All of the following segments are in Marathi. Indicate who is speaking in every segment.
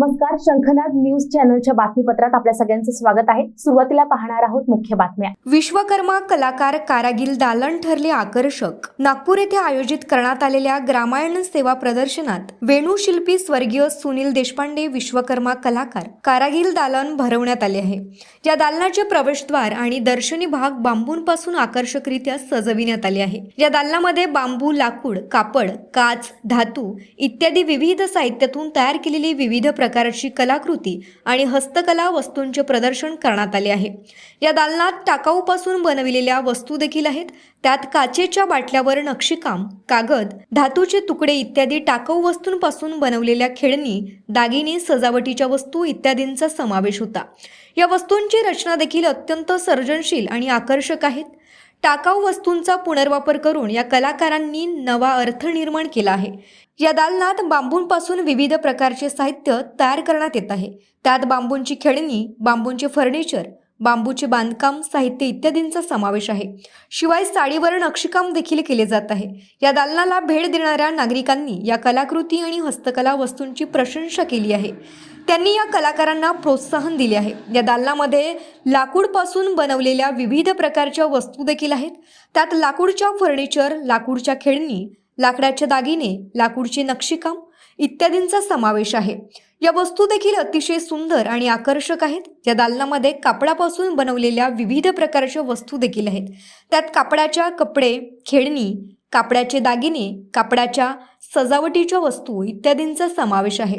Speaker 1: नमस्कार शंखनाद न्यूज चॅनलच्या बातमीपत्रात आपल्या सगळ्यांचं स्वागत आहे. सुरुवातीला पाहणार आहोत मुख्य बातम्या.
Speaker 2: विश्वकर्मा कलाकार कारागीर दालन ठरले आकर्षक. नागपूर येथे आयोजित करण्यात आलेल्या ग्रामायण सेवा प्रदर्शनात वेणू शिल्पी स्वर्गीय सुनील देशपांडे विश्वकर्मा कलाकार कारागीर दालन भरवण्यात आले आहे. या दालनाचे प्रवेशद्वार आणि दर्शनी भाग बांबूंपासून आकर्षकरित्या सजविण्यात आले आहे. या दालनामध्ये बांबू लाकूड कापड काच धातू इत्यादी विविध साहित्यातून तयार केलेली विविध प्रकार प्रकारची कलाकृती आणि हस्तकला वस्तूंचे प्रदर्शन करण्यात आले आहे. या दालनात टाकाऊपासून बनविलेल्या वस्तू देखील आहेत. त्यात काचेच्या बाटल्यावर नक्षीकाम कागद धातूचे तुकडे इत्यादी टाकाऊ वस्तूंपासून बनवलेल्या खेळणी दागिने सजावटीच्या वस्तू इत्यादींचा समावेश होता. या वस्तूंची रचना देखील अत्यंत सर्जनशील आणि आकर्षक आहेत. टाकाऊ वस्तूंचा पुनर्वापर करून या कलाकारांनी नवा अर्थ निर्माण केला आहे. या दालनात बांबूंपासून विविध प्रकारचे साहित्य तयार करण्यात येत आहे. त्यात बांबूंची खेळणी बांबूंचे फर्निचर बांबूचे बांधकाम साहित्य इत्यादींचा समावेश आहे. शिवाय साडीवर नक्षीकाम देखील केले जात आहे. या दालनाला भेट देणाऱ्या नागरिकांनी या कलाकृती आणि हस्तकला वस्तूंची प्रशंसा केली आहे. त्यांनी या कलाकारांना प्रोत्साहन दिले आहे. या दालनामध्ये लाकूडपासून बनवलेल्या विविध प्रकारच्या वस्तू देखील आहेत. त्यात लाकूडच्या फर्निचर लाकूडच्या खेळणी लाकडाचे दागिने लाकूडचे नक्षीकाम इत्यादींचा समावेश आहे. या वस्तू देखील अतिशय सुंदर आणि आकर्षक आहेत. या दालनामध्ये कापडापासून बनवलेल्या विविध प्रकारच्या वस्तू देखील आहेत. त्यात कापडाच्या कपडे खेळणी कापडाचे दागिने कापडाच्या सजावटीच्या वस्तू इत्यादींचा समावेश आहे.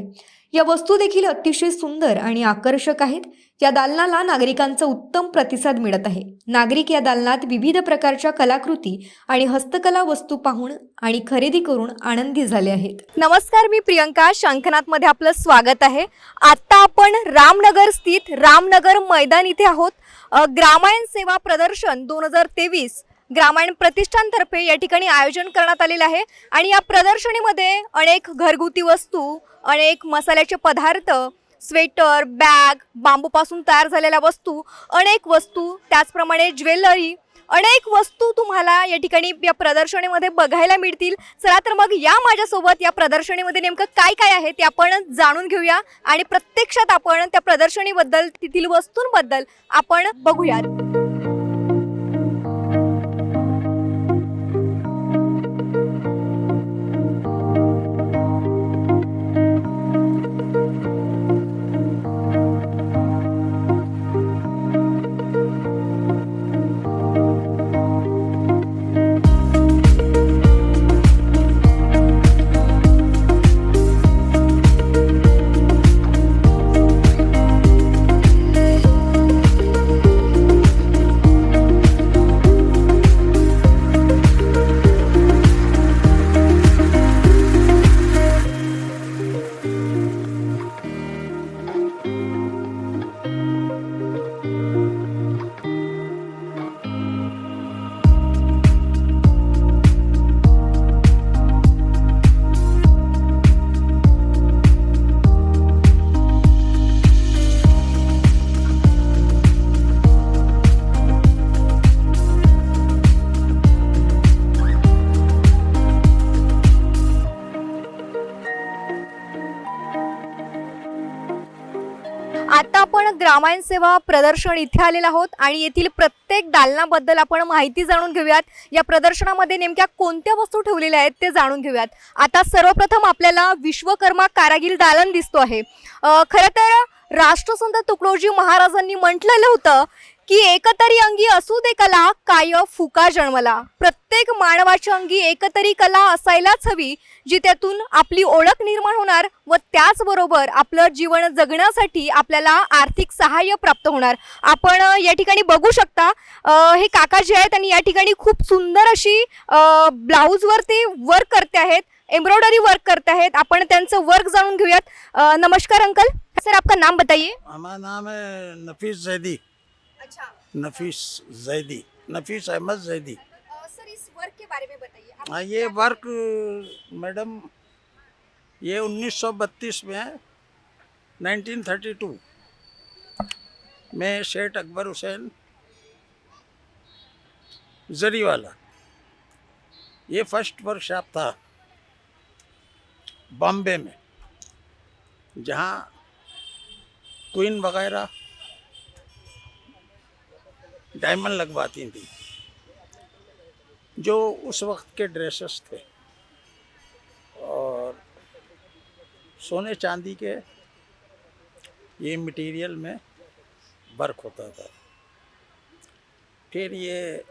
Speaker 2: या वस्तू देखील अतिशय सुंदर आणि आकर्षक आहेत. या दालनाला नागरिकांचा उत्तम प्रतिसाद मिळत आहे. नागरिक या दालनात विविध प्रकारच्या कलाकृती आणि हस्तकला वस्तू पाहून आणि खरेदी करून आनंदी झाले आहेत. नमस्कार मी प्रियंका शंखनाथमध्ये आपलं स्वागत आहे. आता आपण रामनगर स्थित रामनगर मैदान इथे आहोत. ग्रामायण सेवा प्रदर्शन दोन हजार तेवीस ग्रामायण प्रतिष्ठानतर्फे या ठिकाणी आयोजन करण्यात आलेलं आहे. आणि या प्रदर्शनीमध्ये अनेक घरगुती वस्तू अनेक मसाल्याचे पदार्थ स्वेटर बॅग बांबूपासून तयार झालेल्या वस्तू अनेक वस्तू त्याचप्रमाणे ज्वेलरी अनेक वस्तू तुम्हाला या ठिकाणी या प्रदर्शनीमध्ये बघायला मिळतील. चला तर मग या माझ्यासोबत या प्रदर्शनीमध्ये नेमकं काय काय आहे ते आपण जाणून घेऊया आणि प्रत्यक्षात आपण त्या प्रदर्शनीबद्दल तेथील वस्तूंबद्दल आपण बघूयात. रामायण सेवा प्रदर्शन इथे आलेलो आहोत आणि येथील प्रत्येक दालनाबद्दल आपण माहिती जाणून घेऊयात. या प्रदर्शनामध्ये नेमक्या कोणत्या वस्तू ठेवलेल्या आहेत ते जाणून घेऊयात. आता सर्वप्रथम आपल्याला विश्वकर्मा कारागीर दालन दिसतो आहे. खरं तर राष्ट्रसंत तुकडोजी महाराजांनी म्हटलेलं होतं की एकतरी अंगी असू दे कला काय फुका जन्मला. प्रत्येक मानवाच्या अंगी एकतरी कला असायलाच हवी जी त्यातून आपली ओळख निर्माण होणार व त्याचबरोबर आपलं जीवन जगण्यासाठी आपल्याला आर्थिक सहाय्य प्राप्त होणार. आपण या ठिकाणी बघू शकता हे काका जे आहेत त्यांनी या ठिकाणी खूप सुंदर अशी ब्लाऊजवर ब्लाऊजवरती वर्क करते आहेत एम्ब्रॉयडरी वर्क करते आहेत. आपण त्यांचं वर्क जाणून घेऊयात. नमस्कार अंकल सर आपका नाम बताइए.
Speaker 3: हमारा नाम है नफीस जैदी.
Speaker 2: अच्छा।
Speaker 3: नफीस जैदी। नफीस अहमद जैदी।
Speaker 2: सर इस वर्क के बारे में बताइए।
Speaker 3: हाँ ये वर्क मैडम ये 1932 में है 1932 में शेठ अकबर हुसैन जरी वाला ये फ़र्स्ट वर्कशॉप था बॉम्बे में जहाँ क्वीन वगैरह डायमंड लगवाती थी, जो उस वक्त के ड्रेसेस थे। और सोने चांदी के ये मटेरियल में वर्क होता था। फिर ये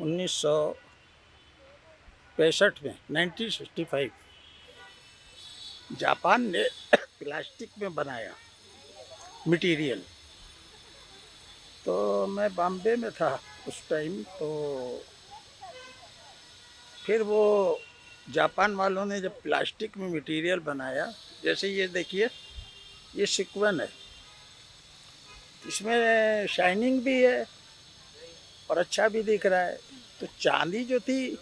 Speaker 3: उन्नीस सौ पैंसठ में 1965 जापान ने प्लास्टिक में बनाया मटेरियल तो मैं बॉम्बे में था उस टाइम तो फिर वो जापान वालों ने जब प्लास्टिक में मटेरियल बनाया, जैसे ये देखिए, ये सिक्वन है। इसमें शाइनिंग भी है और अच्छा भी दिख रहा है। तो चांदी जो थी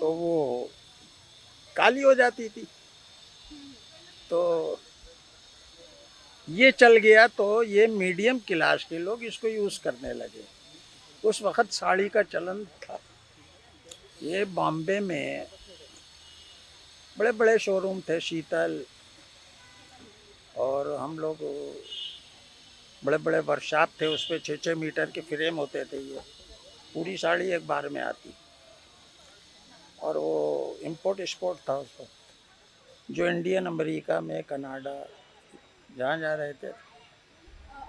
Speaker 3: तो वो काली हो जाती थी। तो ये चल गया तो ये मीडियम क्लास के लोग इसको यूज़ करने लगे। उस वक्त साड़ी का चलन था। ये बॉम्बे में बड़े बड़े शोरूम थे, शीतल और हम लोग बड़े बड़े वर्कशॉप थे, उस पर छः छः मीटर के फ्रेम होते थे ये। पूरी साड़ी एक बार में आती। और वो इम्पोर्ट एक्सपोर्ट था उस वक्त। जो इंडियन अमेरिका में कनाडा जहाँ जा रहे थे।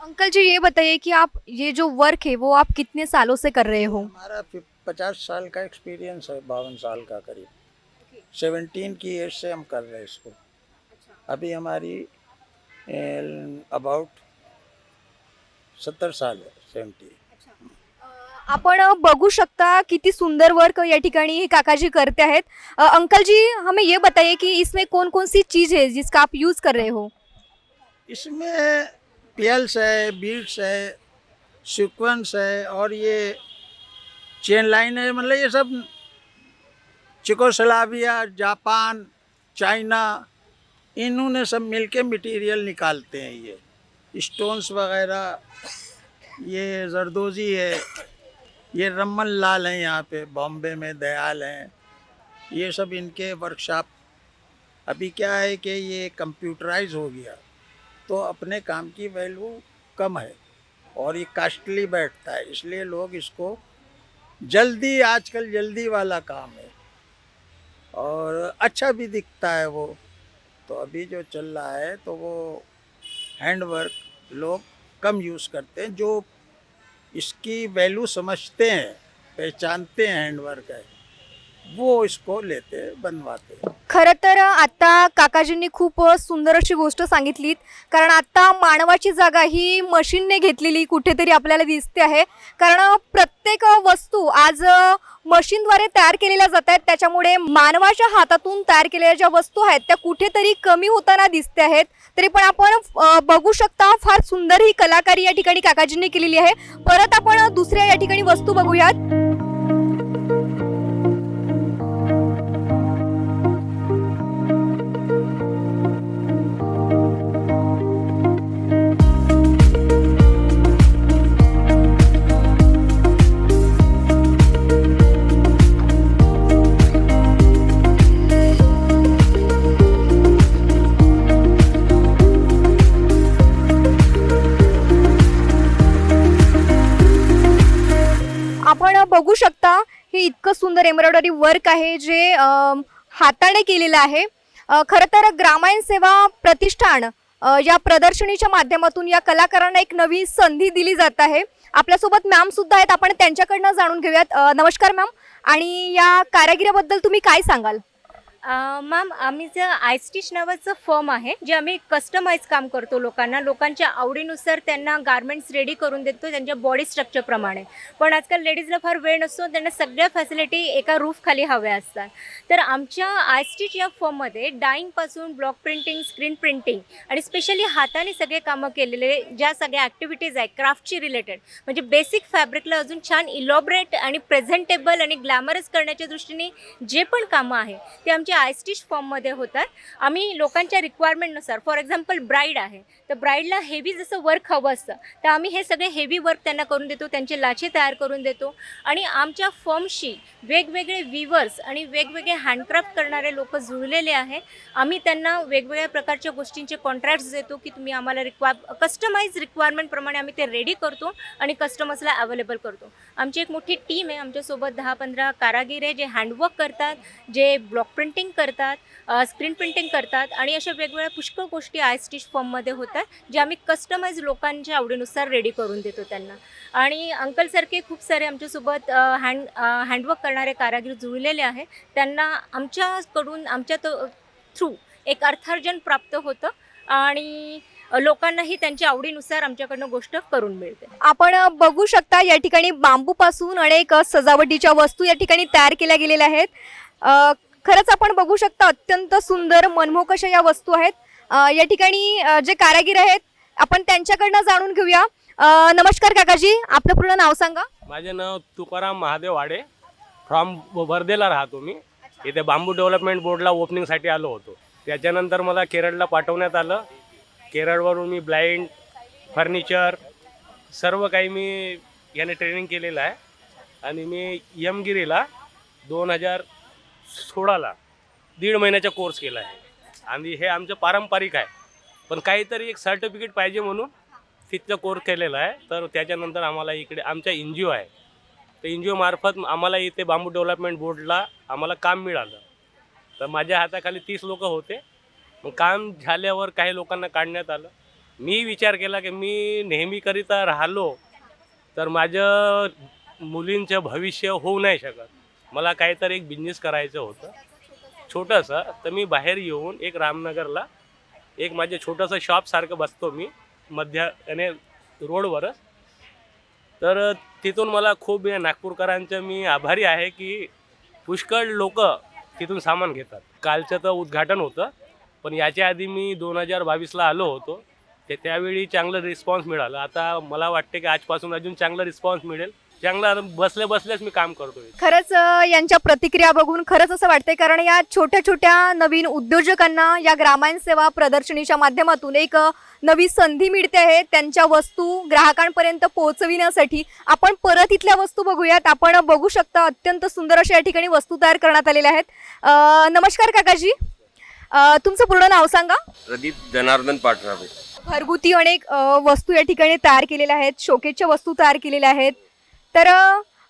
Speaker 2: अंकल जी ये बताइए कि आप ये जो वर्क है वो आप कितने सालों से कर रहे हो?
Speaker 3: हमारा पचास साल का एक्सपीरियंस है बावन साल का करीब। सेवनटीन की एज से हम कर रहे हैं इसको। अभी हमारी अबाउट सत्तर साल है सेवेंटी
Speaker 2: आपण बघू शकता किती सुंदर वर्क या ठिकाणी हे काकाजी करते आहेत. अ, अंकल जी हमें ये बताइए कि इसमें कौन कौन सी चीज़ है जिसका आप यूज़ कर रहे हो?
Speaker 3: इसमें पेल्स है, बीट्स है, सीक्वेंस है और ये चेन लाइन है मतलब ये सब चिकोसलाविया, जापान, चाइना, इन्होंने सब मिलके मटेरियल निकालते हैं ये। स्टोन्स वगैरह, ये जरदोजी है, ये रमन लाल हैं यहाँ पे, बॉम्बे में दयाल हैं। ये सब इनके वर्कशॉप अभी क्या है कि ये कंप्यूटराइज हो गया। तो अपने काम की वैल्यू कम है और ये कास्टली बैठता है, इसलिए लोग इसको जल्दी, आजकल जल्दी वाला काम है। और अच्छा भी दिखता है वो। तो अभी जो चल रहा है तो वो हैंड वर्क लोग कम यूज़ करते हैं, जो इसकी वैल्यू समझते हैं, पहचानते हैं हैंड वर्क है। वो इसको लेते बनवाते।
Speaker 2: खरं तर आता काकाजींनी खूप सुंदर अशी गोष्ट सांगितलीत. कारण आता मानवाची जागा ही मशीनने घेतलेली कुठेतरी आपल्याला दिसते आहे. कारण प्रत्येक वस्तू आज मशीनद्वारे तयार केलेल्या जात आहेत. त्याच्यामुळे मानवाच्या हातातून तयार केलेल्या ज्या वस्तू आहेत त्या कुठेतरी कमी होताना दिसते आहेत. तरी पण आपण अ, बघू शकता फार सुंदर ही कलाकारी या ठिकाणी काकाजींनी केलेली आहे. परत आपण दुसऱ्या या ठिकाणी वस्तू बघूयात. बघू शकता हे इतकं सुंदर एम्ब्रॉयडरी वर्क आहे जे हाताने केलेलं आहे. खरं तर ग्रामायण सेवा प्रतिष्ठान या प्रदर्शनीच्या माध्यमातून या कलाकारांना एक नवी संधी दिली जात आहे. आपल्यासोबत मॅम सुद्धा आहेत आपण त्यांच्याकडनं जाणून घेऊयात. नमस्कार मॅम आणि या कारागिरीबद्दल तुम्ही काय सांगाल?
Speaker 4: मॅम आम्ही जे आयस्टिच नावाचं फर्म आहे जे आम्ही कस्टमाइज काम करतो लोकांना लोकांच्या आवडीनुसार त्यांना गार्मेंट्स रेडी करून देतो त्यांच्या बॉडी स्ट्रक्चरप्रमाणे पण आजकाल लेडीजला फार वेळ नसतो त्यांना सगळ्या फॅसिलिटी एका रूफखाली हव्या असतात. तर आमच्या आयस्टिच या फर्ममध्ये डाईंगपासून ब्लॉक प्रिंटिंग स्क्रीन प्रिंटिंग आणि स्पेशली हाताने सगळे कामं केलेले ज्या सगळ्या ॲक्टिव्हिटीज आहेत क्राफ्टची रिलेटेड म्हणजे बेसिक फॅब्रिकला अजून छान इलॉबरेट आणि प्रेझेंटेबल आणि ग्लॅमरस करण्याच्या दृष्टीने जे पण कामं आहे ते आमच्या आमच्या आयस्टिश फॉर्ममध्ये होतात. आम्ही लोकांच्या रिक्वायरमेंटनुसार फॉर एक्झाम्पल ब्राईड आहे. तर ब्राईडला हेवी जसं वर्क हवं असतं तर आम्ही हे सगळे हेवी वर्क त्यांना करून देतो त्यांचे लाचे तयार करून देतो. आणि आमच्या फॉर्मशी वेगवेगळे विवर्स आणि वेगवेगळे हँडक्राफ्ट करणारे लोक जुळलेले आहे. आम्ही त्यांना वेगवेगळ्या प्रकारच्या गोष्टींचे कॉन्ट्रॅक्ट्स देतो की तुम्ही आम्हाला रिक्वायर कस्टमाइज रिक्वायरमेंटप्रमाणे आम्ही ते रेडी करतो आणि कस्टमर्सला अवेलेबल करतो. आमची एक मोठी टीम आहे आमच्यासोबत दहा पंधरा कारागीर आहे जे हँडवर्क करतात जे ब्लॉक प्रिंटिंग करतात स्क्रीन प्रिंटिंग करतात आणि अशा वेगवेगळ्या पुष्कळ गोष्टी आय स्टिच फॉर्ममध्ये होतात जे आम्ही कस्टमाइज लोकांच्या आवडीनुसार रेडी करून देतो त्यांना. आणि अंकलसारखे खूप सारे आमच्यासोबत हँड हँडवर्क करणारे कारागीर जुळलेले आहे त्यांना आमच्याकडून आमच्या तो थ्रू एक अर्थार्जन प्राप्त होतं आणि लोकांनाही त्यांच्या आवडीनुसार आमच्याकडनं गोष्ट करून मिळते.
Speaker 2: आपण बघू शकता या ठिकाणी बांबूपासून अनेक सजावटीच्या वस्तू या ठिकाणी तयार केल्या गेलेल्या आहेत. खरंच आपण बघू शकता अत्यंत सुंदर मनमोहक अशा या वस्तू आहेत. या ठिकाणी जे कारागीर आहेत आपण त्यांच्याकडनं जाणून घेऊया. नमस्कार काकाजी आपलं पूर्ण नाव सांगा.
Speaker 5: माझे नाव तुकाराम महादेव वाडे. फ्रॉम वर्धेला राहतो मी. इथे बांबू डेव्हलपमेंट बोर्डला ओपनिंगसाठी आलो होतो. त्याच्यानंतर मला केरळला पाठवण्यात आलं. केरळवरून मी ब्लाइंड फर्निचर सर्व काही मी याने ट्रेनिंग केलेलं आहे. आणि मी यमगिरीला दोन हजार सोळाला दीड महिन्याचा कोर्स केला आहे. आणि हे आमचं पारंपरिक आहे. पण काहीतरी एक सर्टिफिकेट पाहिजे म्हणून तिथचं कोर्स केलेला आहे. तर त्याच्यानंतर आम्हाला इकडे आमच्या एन जी ओ आहे. तर एन जी ओमार्फत आम्हाला इथे बांबू डेव्हलपमेंट बोर्डला आम्हाला काम मिळालं. तर माझ्या हाताखाली तीस लोक होते. मग काम झाल्यावर काही लोकांना काढण्यात आलं. मी विचार केला की मी नेहमीकरिता राहिलो तर माझं मुलींचं भविष्य होऊ नाही शकत. मला काहीतरी एक बिझनेस करायचं होतं. छोटंसं तर मी बाहेर येऊन एक रामनगरला एक माझे छोटंसं शॉपसारखं बसतो मी मध्या आणि रोडवरच तर तिथून मला खूप नागपूरकरांचं मी आभारी आहे की पुष्कळ लोक तिथून सामान घेतात. कालचं तर उद्घाटन होतं पण याच्या आधी मी दोन हजार बावीसला आलो होतो. ते त्यावेळी चांगलं रिस्पॉन्स मिळालं. आता मला वाटते की आजपासून अजून चांगला रिस्पॉन्स मिळेल. चांगला बसल्या बसल्याच मी काम करतोय.
Speaker 2: खरंच यांच्या प्रतिक्रिया बघून खरंच असं वाटतंय कारण या छोट्या छोट्या नवीन उद्योजकांना या ग्रामायण सेवा प्रदर्शनीच्या माध्यमातून एक नवी संधी मिळते आहे त्यांच्या वस्तू ग्राहकांपर्यंत पोहोचविण्यासाठी. आपण परत इथल्या वस्तू बघूयात. आपण बघू शकता अत्यंत सुंदर अशा या ठिकाणी वस्तू तयार करण्यात आलेल्या आहेत. नमस्कार काकाजी. तुमचं पूर्ण नाव सांगा.
Speaker 6: प्रदीप जनार्दन पाठराबे
Speaker 2: घरगुती अनेक वस्तू या ठिकाणी तयार केलेल्या आहेत शोकेच्या वस्तू तयार केलेल्या आहेत. तर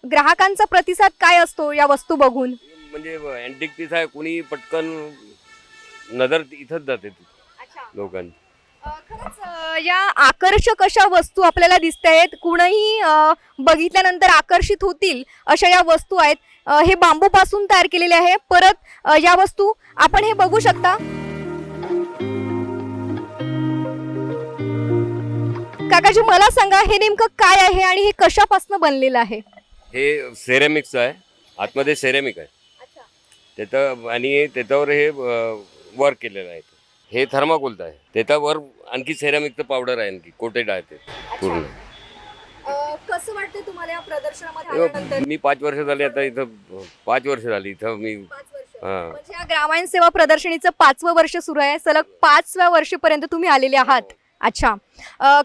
Speaker 2: ग्राहकांचा प्रतिसाद काय असतो या वस्तू बघून?
Speaker 6: म्हणजे अँटिक पीस आहे कोणी पटकन नजर इथंच जाते लोकांची.
Speaker 2: खरंच या आकर्षक अशा वस्तू आपल्याला दिसत आहेत. कुणीही बघितल्यानंतर आकर्षित होतील अशा या वस्तू आहेत. हे बांबूपासून तयार केलेले आहे. परत या वस्तू आपण हे बघू शकता. काकाजी मला सांगा हे नेमकं काय आहे आणि हे कशापासून बनलेलं आहे?
Speaker 6: हे सेरेमिक्स आहे. आतमध्ये सेरेमिक आहे. त्याचं आणि त्याच्यावर हे वर्क केलेलं आहे. हे थर्माकोलचं आहे. त्याच्यावर आणखी सेरेमिकचं पावडर आहे आणखी. कोटेड आहे ते पूर्ण.
Speaker 2: कसं वाटतं तुम्हाला या प्रदर्शनामध्ये आल्यानंतर?
Speaker 6: मी पाच वर्ष झाली आता इथं पाच वर्ष झाली इथं मी
Speaker 2: पाच वर्ष.
Speaker 6: हां.
Speaker 2: म्हणजे या ग्रामीण सेवा प्रदर्शनीचं पाचवं वर्ष सुरू आहे. सलग पाचव्या वर्षपर्यंत तुम्ही आलेले आहात. अच्छा.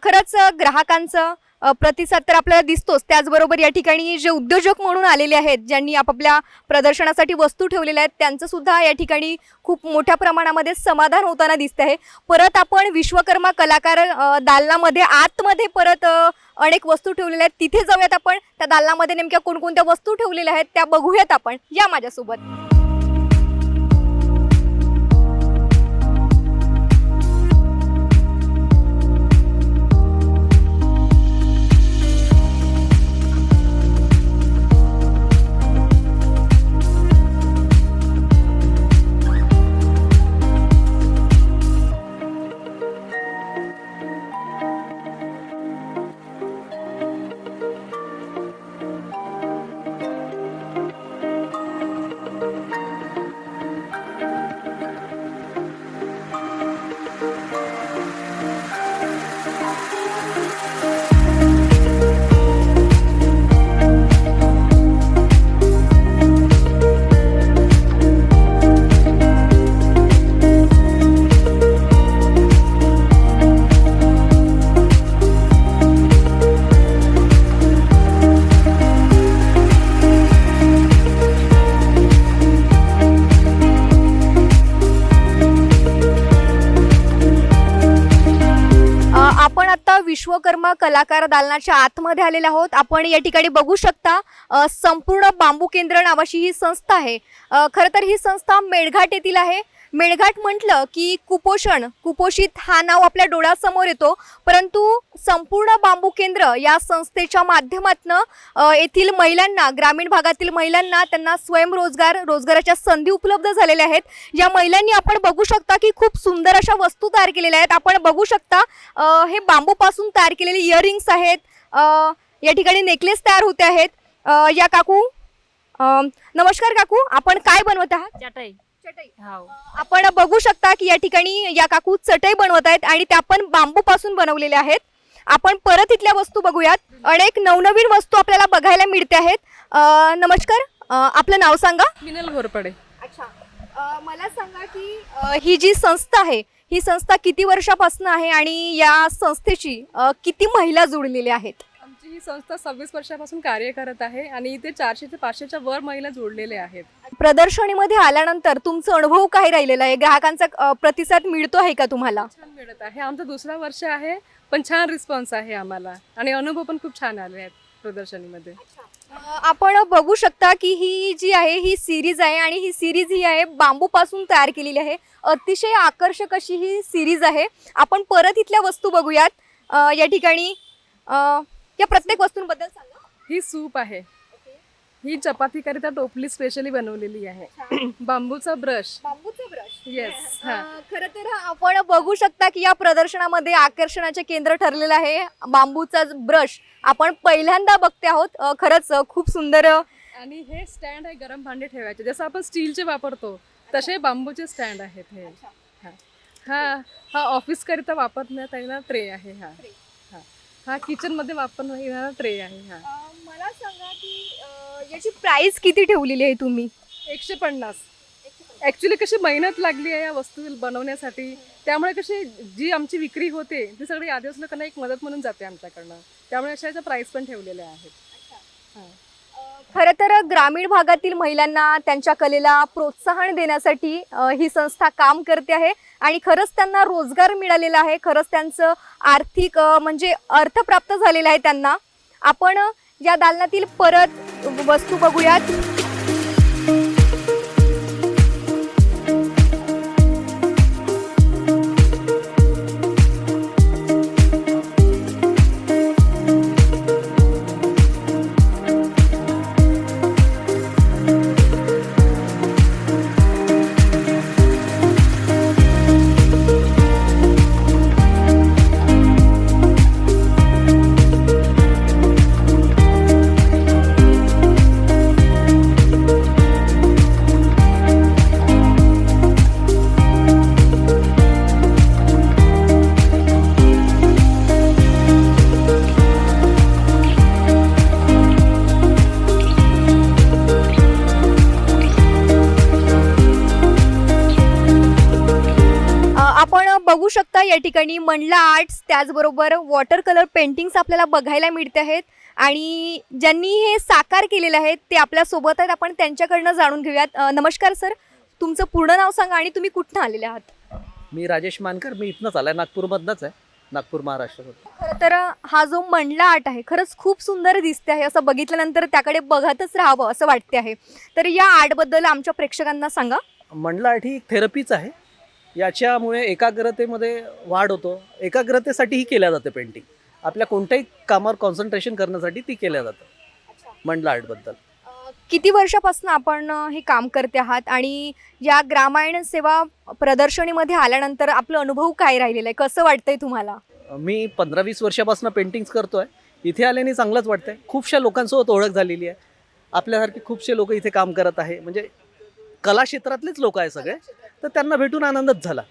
Speaker 2: खरंच ग्राहकांचं प्रतिसाद तर आपल्याला दिसतोच. त्याचबरोबर या ठिकाणी जे उद्योजक म्हणून आलेले आहेत ज्यांनी आपापल्या प्रदर्शनासाठी वस्तू ठेवलेल्या आहेत त्यांचं सुद्धा या ठिकाणी खूप मोठ्या प्रमाणामध्ये समाधान होताना दिसते आहे परत आपण विश्वकर्मा कलाकार दालनामध्ये आतमध्ये परत अनेक वस्तू ठेवलेल्या आहेत. तिथे जाऊयात आपण. त्या दालनामध्ये नेमक्या कोणकोणत्या वस्तू ठेवलेल्या आहेत त्या बघूयात आपण. या माझ्यासोबत. विश्वकर्मा कलाकार दालनाच्या आतमध्ये आलेले आहोत. आपण या ठिकाणी बघू शकता संपूर्ण बांबू केंद्र नावाची ही संस्था आहे. खरं तर ही संस्था मेळघाट येथील आहे. मेळघाट म्हटलं की कुपोषण कुपोषित हा नाव आपल्या डोळ्यासमोर येतो. परंतु संपूर्ण बांबू केंद्र या संस्थेच्या माध्यमातून येथील महिलांना ग्रामीण भागातील महिलांना त्यांना स्वयंरोजगार रोजगाराच्या संधी उपलब्ध झालेल्या आहेत. या महिलांनी आपण बघू शकता की खूप सुंदर अशा वस्तू तयार केलेल्या आहेत. आपण बघू शकता हे बांबूपासून तयार केलेले इयरिंग्स आहेत. या ठिकाणी नेकलेस तयार होते आहेत. या काकू नमस्कार काकू आपण काय बनवत आहात?
Speaker 7: चटई.
Speaker 2: आपण बघू शकता की या ठिकाणी या काकू चटई बनवत आहेत आणि त्या पण बांबू पासून बनवलेल्या आहेत. आपण परत इथल्या वस्तू बघूयात. अनेक नवनवीन वस्तू आपल्याला बघायला मिळते आहेत. अ, नमस्कार. अ, आपलं नाव सांगा.
Speaker 7: मिनल घोरपडे.
Speaker 2: अच्छा. मला सांगा की अ, ही जी संस्था आहे ही संस्था किती वर्षापासून आहे आणि या संस्थेची अ, किती महिला जोडलेल्या आहेत?
Speaker 7: ही संस्था सव्वीस वर्षापासून कार्य करत आहे आणि इथे चारशे ते पाचशेच्या वर महिला जोडलेल्या आहेत.
Speaker 2: प्रदर्शनीमध्ये आल्यानंतर तुमचा अनुभव काय राहिलेला आहे? ग्राहकांचा प्रतिसाद मिळतो आहे का तुम्हाला?
Speaker 7: छान मिळत आहे. आमचं दुसरा वर्ष आहे पण छान रिस्पॉन्स आहे आम्हाला. आणि अनुभव पण खूप छान आले आहेत प्रदर्शनीमध्ये.
Speaker 2: आपण बघू शकता की ही जी आहे ही सिरीज आहे आणि ही सिरीज ही आहे बांबूपासून तयार केलेली आहे. अतिशय आकर्षक अशी ही सिरीज आहे. आपण परत इथल्या वस्तू बघूयात. या ठिकाणी या प्रत्येक वस्तूंबद्दल सांगा.
Speaker 7: ही सूप आहे. ही चपातीकरिता टोपली स्पेशली बनवलेली आहे. बांबूचा ब्रश.
Speaker 2: बांबूचा ब्रश.
Speaker 7: येस हा.
Speaker 2: खरं तर आपण बघू शकता की या प्रदर्शनामध्ये आकर्षणाचे केंद्र ठरलेलं आहे. बांबूचा ब्रश आपण पहिल्यांदा बघते आहोत. खरंच खूप सुंदर
Speaker 7: आणि हे स्टँड आहे गरम भांडे ठेवायचे. जसं आपण स्टीलचे वापरतो तसे बांबूचे स्टँड आहेत हे. हा. हा हा ऑफिसकरिता वापरण्यात येणारा ट्रे आहे हा. हा हा किचनमध्ये वापरण्यात येणारा ट्रे आहे हा.
Speaker 2: अ, मला सांगा की अ, याची प्राइस किती ठेवलेली आहे तुम्ही?
Speaker 7: एकशे पन्नास. ॲक्च्युली कशी मेहनत लागली आहे या वस्तू बनवण्यासाठी. त्यामुळे कशी जी आमची विक्री होते ती सगळी आदिवासी लोकांना एक मदत म्हणून जाते आमच्याकडनं. त्यामुळे अशा याच्या प्राईस पण ठेवलेल्या आहेत.
Speaker 2: खरं तर ग्रामीण भागातील महिलांना त्यांच्या कलेला प्रोत्साहन देण्यासाठी ही संस्था काम करते आहे. आणि खरंच त्यांना रोजगार मिळालेला आहे. खरंच त्यांचं आर्थिक म्हणजे अर्थ प्राप्त झालेला आहे त्यांना. आपण या दालनातील परत वस्तू बघूयात. ठिकाणी मंडला आर्ट्स त्याचबरोबर वॉटर कलर पेंटिंग्स आपल्याला बघायला मिळते आहेत. आणि ज्यांनी हे साकार केलेले आहेत ते आपल्यासोबत आहेत. आपण त्यांच्याकडनं जाणून घेऊयात. नमस्कार सर. तुमचं पूर्ण नाव सांगा आणि तुम्ही कुठनं आलेले आहात?
Speaker 8: मी राजेश मानकर. मी इथनंच आलाय. नागपूरमधनंच आहे. नागपूर महाराष्ट्रात
Speaker 2: खरं तर हा जो मंडला आर्ट आहे खरंच खूप सुंदर दिसते आहे. असं बघितल्यानंतर त्याकडे बघतच राहावं असं वाटते आहे. तर या आर्टबद्दल आमच्या प्रेक्षकांना सांगा.
Speaker 8: मंडला आर्ट ही एक थेरपीच आहे. याच्यामुळे एकाग्रतेमध्ये वाढ होतो. एकाग्रतेसाठीही केल्या जाते पेंटिंग आपल्या कोणत्याही कामावर कॉन्सन्ट्रेशन करण्यासाठी ती केल्या जातं. मंडला आर्टबद्दल
Speaker 2: किती वर्षापासून आपण हे काम करते आहात? आणि या ग्रामायण सेवा प्रदर्शनीमध्ये आल्यानंतर आपलं अनुभव काय राहिलेला आहे? कसं वाटतंय तुम्हाला?
Speaker 8: मी पंधरा वीस वर्षापासून पेंटिंग्स करतोय. इथे आल्याने चांगलंच वाटतंय. खूपशा लोकांसोबत ओळख झालेली आहे. आपल्यासारखे खूपसे लोक इथे काम करत आहे. म्हणजे कला क्षेत्रातलेच लोक आहे सगळे. तर त्यांना भेटून आनंदच झाला.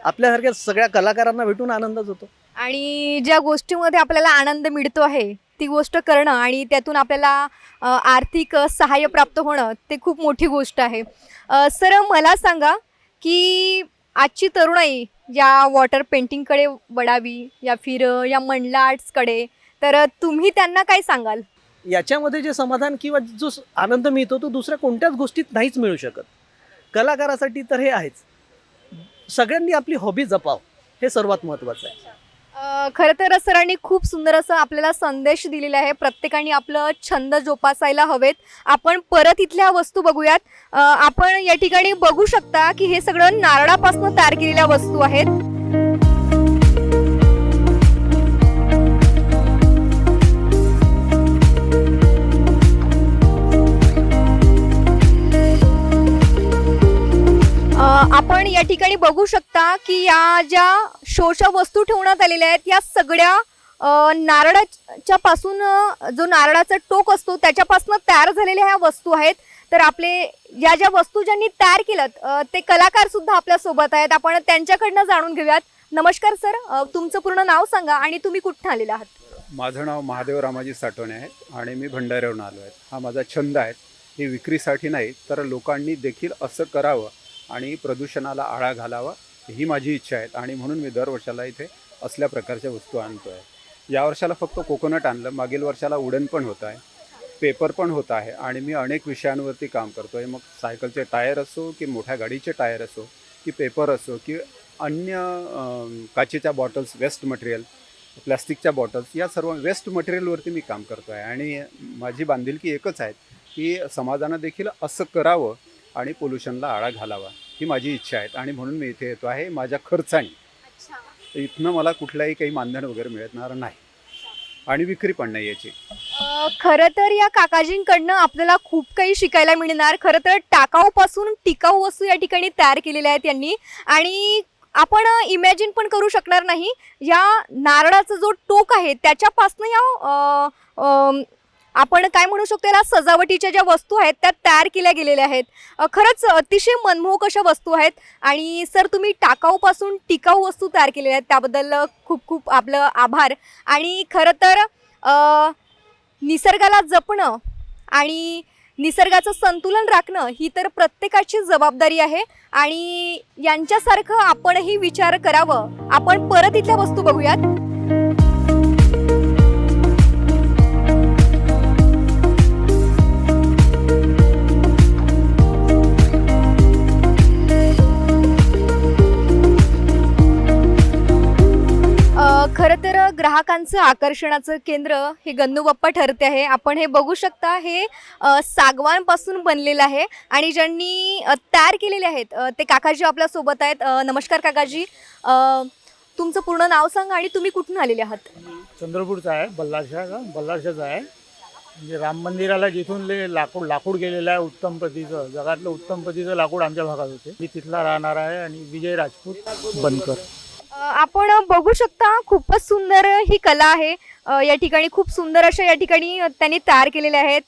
Speaker 8: आपल्यासारख्या सगळ्या कलाकारांना भेटून आनंदच होतो.
Speaker 2: आणि ज्या गोष्टीमध्ये आपल्याला आनंद मिळतो आहे ती गोष्ट करणं आणि त्यातून आपल्याला आर्थिक सहाय्य प्राप्त होणं ते खूप मोठी गोष्ट आहे. सर मला सांगा की आजची तरुणाई या वॉटर पेंटिंगकडे वळावी या फिर या मंडला आर्ट्सकडे तर तुम्ही त्यांना काय सांगाल?
Speaker 8: याच्यामध्ये जे समाधान किंवा जो आनंद मिळतो तो दुसऱ्या कोणत्याच गोष्टीत नाहीच मिळू शकत. कलाकारासाठी तर हे आहेच. सगळ्यांनी आपली हॉबी जपाव हे सर्वात महत्त्वाचं आहे.
Speaker 2: खरं तर सरांनी खूप सुंदर असं आपल्याला संदेश दिलेला आहे. प्रत्येकाने आपलं छंद जोपासायला हवेत. आपण परत इथल्या वस्तू बघूयात. आपण या ठिकाणी बघू शकता की हे सगळं नारळापासून तयार केलेल्या वस्तू आहेत. आपण या ठिकाणी बघू शकता की या ज्या शोच्या वस्तू ठेवण्यात आलेल्या आहेत या सगळ्या नारळाच्या पासून जो नारळाचा टोक असतो त्याच्यापासून तयार झालेल्या ह्या वस्तू आहेत. तर आपले या ज्या वस्तू ज्यांनी तयार केल्यात ते कलाकार सुद्धा आपल्यासोबत आहेत. आपण त्यांच्याकडनं जाणून घेऊयात. नमस्कार सर. तुमचं पूर्ण नाव सांगा आणि तुम्ही कुठं आलेला आहात?
Speaker 9: माझं नाव महादेव रामाजी साठवणे आहे आणि मी भंडाऱ्यावरून आलो आहे. हा माझा छंद आहे. हे विक्रीसाठी नाही तर लोकांनी देखील असं करावं. आणि प्रदूषणाला आळा घालावा ही माझी इच्छा आहे. आणि म्हणून मी दर वर्षाला इथे असल्या प्रकारच्या वस्तू आणतो आहे या वर्षाला फक्त कोकोनट आणलं. मागील वर्षाला उडन पण होत आहे पेपर पण होत आहे आणि मी अनेक विषयांवरती काम करतो आहे मग सायकलचे टायर असो की मोठ्या गाडीचे टायर असो की पेपर असो की अन्य काचेच्या बॉटल्स वेस्ट मटेरियल प्लॅस्टिकच्या बॉटल्स या सर्व वेस्ट मटेरियलवरती मी काम करतो आहे आणि माझी बांधिलकी एकच आहे की समाजानं देखील असं करावं आणि पोल्युशनला आळा घालावा. ही माझी इच्छा आहे आणि म्हणून मी इथे येतो आहे माझ्या खर्चाने. इथनं मला कुठलाही काही मानधन वगैरे मिळणार नाही. आणि विक्री पण नाही याची.
Speaker 2: खरं तर या काकाजींकडनं आपल्याला खूप काही शिकायला मिळणार. खरं तर टाकाऊपासून टिकाऊ वस्तू या ठिकाणी तयार केलेल्या आहेत यांनी. आणि आपण इमॅजिन पण करू शकणार नाही. या नारळाचा जो टोक आहे त्याच्यापासून या आपण काय म्हणू शकतो याला सजावटीच्या ज्या वस्तू आहेत त्या तयार केल्या गेलेल्या आहेत. खरंच अतिशय मनमोहक अशा वस्तू आहेत. आणि सर तुम्ही टाकाऊपासून टिकाऊ वस्तू तयार केलेल्या आहेत. त्याबद्दल खूप खूप आपलं आभार. आणि खरं तर निसर्गाला जपणं आणि निसर्गाचं संतुलन राखणं ही तर प्रत्येकाची जबाबदारी आहे. आणि यांच्यासारखं आपणही विचार करावं. आपण परत इथल्या वस्तू बघूयात. ग्राहकांचं आकर्षणाचं केंद्र हे गन्नू बाप्पा ठरते आहे. आपण हे बघू शकता हे सागवानपासून बनलेलं आहे. आणि ज्यांनी तयार केलेले आहेत ते काकाजी आपल्यासोबत आहेत. नमस्कार काकाजी. तुमचं पूर्ण नाव सांगा आणि तुम्ही कुठून आलेले आहात?
Speaker 10: चंद्रपूरचा आहे बल्लारशा बल्लारशाचा आहे. म्हणजे राम मंदिराला जिथून लाकूड लाकूड गेलेलं आहे उत्तम प्रतीचं जगातलं उत्तम प्रतीचं लाकूड आमच्या भागात होते. मी तिथला राहणार आहे आणि विजय राजपूत बनकर.
Speaker 2: आपण बघू शकता खूपच सुंदर ही कला आहे. या ठिकाणी खूप सुंदर अशा या ठिकाणी त्यांनी तयार केलेल्या आहेत.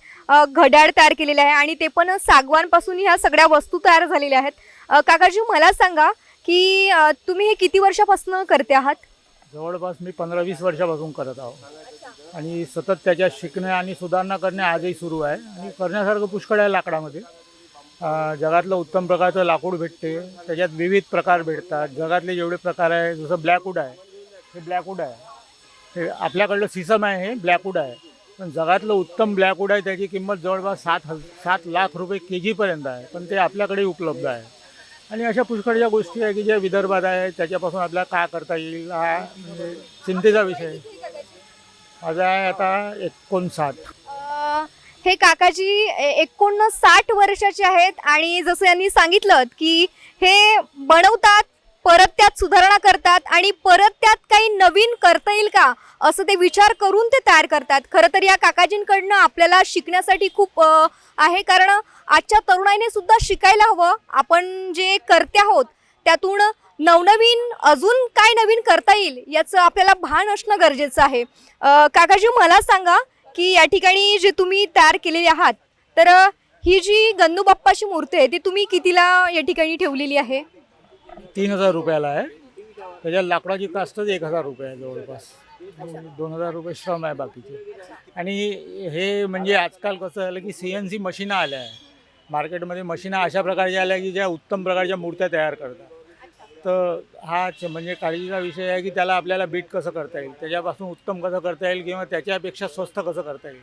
Speaker 2: घड्याळ तयार केलेले आहे आणि ते पण सागवानपासून ह्या सगळ्या वस्तू तयार झालेल्या आहेत. काकाजी मला सांगा की तुम्ही हे किती वर्षापासून करते आहात?
Speaker 10: जवळपास मी पंधरा वीस वर्षापासून करत आहो. आणि सतत त्याच्यात शिकणे आणि सुधारणा करणे आजही सुरू आहे. आणि करण्यासारखं पुष्कळ आहे लाकडामध्ये. जगातलं उत्तम प्रकारचं लाकूड भेटते. त्याच्यात विविध प्रकार भेटतात. जगातले जेवढे प्रकार आहे जसं ब्लॅकवूड आहे हे ब्लॅकवूड आहे. हे आपल्याकडलं सिसम आहे हे ब्लॅकवूड आहे. पण जगातलं उत्तम ब्लॅकवूड आहे त्याची किंमत जवळपास सात हज सात लाख रुपये के जीपर्यंत आहे. पण ते आपल्याकडे उपलब्ध आहे. आणि अशा पुष्कळच्या गोष्टी आहे की ज्या विदर्भात आहे त्याच्यापासून आपल्याला काय करता येईल हा म्हणजे चिंतेचा विषय. माझा आहे आता एकोणसाठ.
Speaker 2: हे काकाजी ए- एकोणसाठ साठ वर्षाचे आहेत आणि जसं यांनी सांगितलं की हे बनवतात परत त्यात सुधारणा करतात आणि परत त्यात काही नवीन करता येईल का असं ते विचार करून ते तयार करतात. खरं तर या काकाजींकडनं आपल्याला शिकण्यासाठी खूप आहे. कारण आजच्या तरुणाईने सुद्धा शिकायला हवं. आपण जे करते आहोत त्यातून नवनवीन अजून काय नवीन करता येईल याचं आपल्याला भान असणं गरजेचं आहे. काकाजी मला सांगा की या ठिकाणी जे तुम्ही तयार केलेले आहात तर ही जी गन्नू बाप्पाची मूर्ती आहे ती तुम्ही कितीला या ठिकाणी ठेवलेली आहे?
Speaker 10: तीन हजार रुपयाला आहे. त्याच्या लाकडाची कास्टच एक हजार रुपये आहे जवळपास. दोन हजार रुपये श्रम आहे बाकीचे. आणि हे म्हणजे आजकाल कसं झालं की सी एन सी मशीनं आल्या आहे मार्केटमध्ये मशीनं अशा प्रकारच्या आल्या की ज्या उत्तम प्रकारच्या मूर्त्या तयार करतात. तर हा म्हणजे काळजीचा विषय आहे की त्याला आपल्याला बीट कसं करता येईल? त्याच्यापासून उत्तम कसं करता येईल किंवा त्याच्यापेक्षा स्वस्त कसं करता येईल?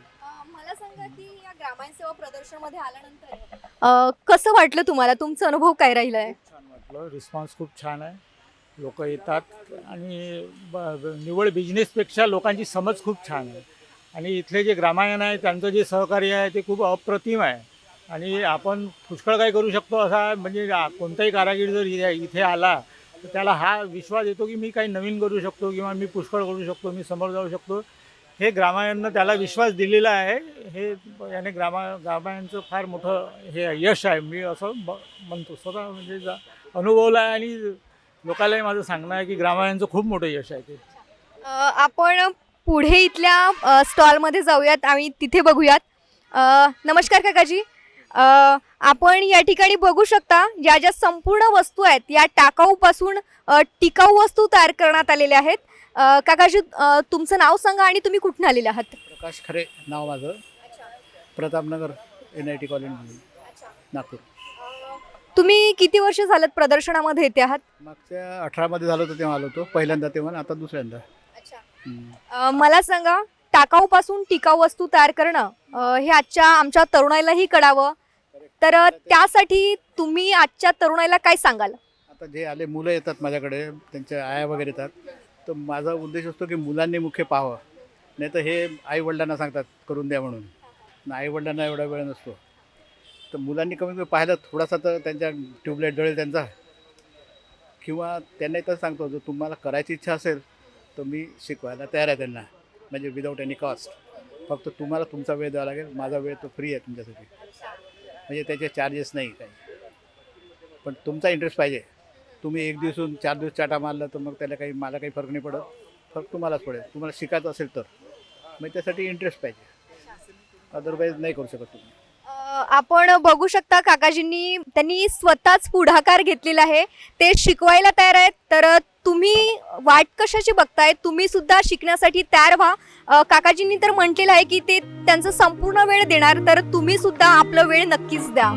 Speaker 2: मला सांगा की या ग्रामायण सेवा प्रदर्शनमध्ये आल्यानंतर कसं वाटलं तुम्हाला? तुमचा अनुभव काय राहिला आहे
Speaker 10: छान वाटलं. रिस्पॉन्स खूप छान आहे. लोक येतात आणि निवड बिझनेसपेक्षा लोकांची समज खूप छान आहे. आणि इथले जे ग्रामायण आहे त्यांचं जे सहकार्य आहे ते खूप अप्रतिम आहे. आणि आपण पुष्कळ काही करू शकतो असा म्हणजे कोणताही कारागीर जर इथे आला तर त्याला हा विश्वास येतो की मी काही नवीन करू शकतो किंवा मी पुष्कळ करू शकतो मी समोर जाऊ शकतो. हे ग्रामायणनं त्याला विश्वास दिलेला आहे. हे याने ग्रामा ग्रामायणचं फार मोठं हे यश आहे. मी असं ब- म्हणतो. स्वतः म्हणजे जा आहे आणि लोकांनाही माझं सांगणं आहे की ग्रामायणचं खूप मोठं यश आहे ते.
Speaker 2: आपण पुढे इथल्या स्टॉलमध्ये जाऊयात आणि तिथे बघूयात. नमस्कार काकाजी. आपण या ठिकाणी बघू शकता या ज्या संपूर्ण वस्तू आहेत या टाकाऊपासून टिकाऊ वस्तू तयार करण्यात आलेल्या आहेत. काकाजी तुमचं नाव सांगा आणि तुम्ही कुठून आलेले आहात?
Speaker 11: प्रकाश खरे नाव माझं. Pratapnagar N I T college Nagpur.
Speaker 2: तुम्ही किती वर्ष झालं प्रदर्शनामध्ये येते आहात?
Speaker 11: मागच्या अठरामध्ये झालं होतं तेव्हा आलो होतो पहिल्यांदा तेव्हा आता दुसऱ्यांदा.
Speaker 2: मला सांगा टाकाऊपासून टिकाऊ वस्तू तयार करणं हे आजच्या आमच्या तरुणाईलाही कळावं तर त्यासाठी तुम्ही आजच्या तरुणाईला काय सांगाल?
Speaker 11: आता जे आले मुलं येतात माझ्याकडे त्यांच्या आया वगैरे येतात. तर माझा उद्देश असतो की मुलांनी मुख्य पाहावं. नाही तर हे आईवडिलांना सांगतात करून द्या म्हणून. आईवडिलांना एवढा वेळ नसतो. तर मुलांनी कमी कमी पाहिलं थोडासा तर त्यांच्या ट्यूबलाईट जळेल त्यांचा. किंवा त्यांना तर सांगतो जर तुम्हाला करायची इच्छा असेल तर मी शिकवायला तयार आहे त्यांना. म्हणजे विदाऊट एनी कॉस्ट फक्त तुम्हाला तुमचा वेळ द्यावा लागेल माझा वेळ तो फ्री आहे तुमच्यासाठी. म्हणजे त्याचे चार्जेस नाही काही. पण तुमचा इंटरेस्ट पाहिजे. तुम्ही एक दिवसून चार दिवस चाटा मारला तर मग त्याला काही मला काही फरक नाही पडत. फरक तुम्हालाच पडेल. तुम्हाला शिकायचं असेल तर. मग त्यासाठी इंटरेस्ट पाहिजे. अदरवाईज नाही करू शकत तुम्ही.
Speaker 2: आपण बघू शकता काकाजींनी त्यांनी स्वतःच पुढाकार घेतलेला आहे. ते शिकवायला तयार आहेत. तर तुम्ही वाट कशाची बघताय? तुम्ही सुद्धा शिकण्यासाठी तयार व्हा. काकाजींनी तर म्हटलेलं आहे की ते त्यांचं संपूर्ण वेळ देणार तर तुम्ही सुद्धा आपलं वेळ नक्कीच द्या.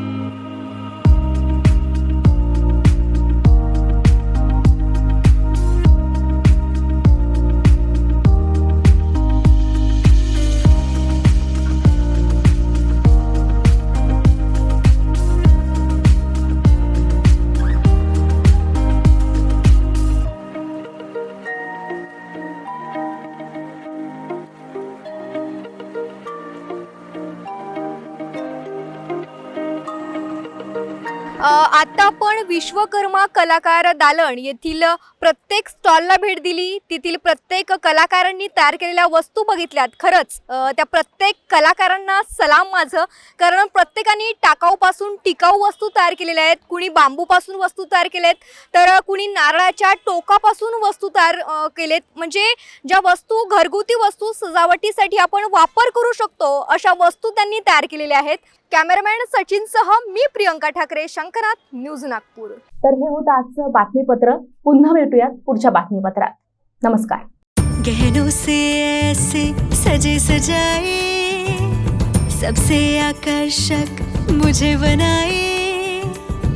Speaker 2: आपण विश्वकर्मा कलाकार दालन येथील प्रत्येक स्टॉलला भेट दिली. तेथील प्रत्येक कलाकारांनी तयार केलेल्या वस्तू बघितल्यात. खरंच त्या प्रत्येक कलाकारांना सलाम माझं. कारण प्रत्येकाने टाकाऊपासून टिकाऊ वस्तू तयार केलेल्या आहेत. कुणी बांबूपासून वस्तू तयार केल्या आहेत तर कुणी नारळाच्या टोकापासून वस्तू तयार केलेत. म्हणजे ज्या वस्तू घरगुती वस्तू सजावटीसाठी आपण वापर करू शकतो अशा वस्तू त्यांनी तयार केलेल्या आहेत. कॅमेरामॅन सचिन सह मी प्रियंका ठाकरे शंकरात न्यूज नागपूर.
Speaker 1: तर हे होतं आजचं बातमीपत्र. पुन्हा भेटूयात पुढच्या बातमीपत्रात. नमस्कार.
Speaker 12: सजे सजाए सबसे आकर्षक मुझे बनाए।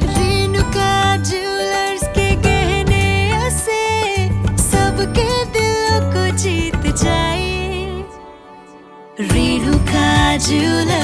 Speaker 12: रेणुका ज्वेलर्स के गहने ऐसे सबके दिलों को जीत जाए। रेणुका ज्वेलर्स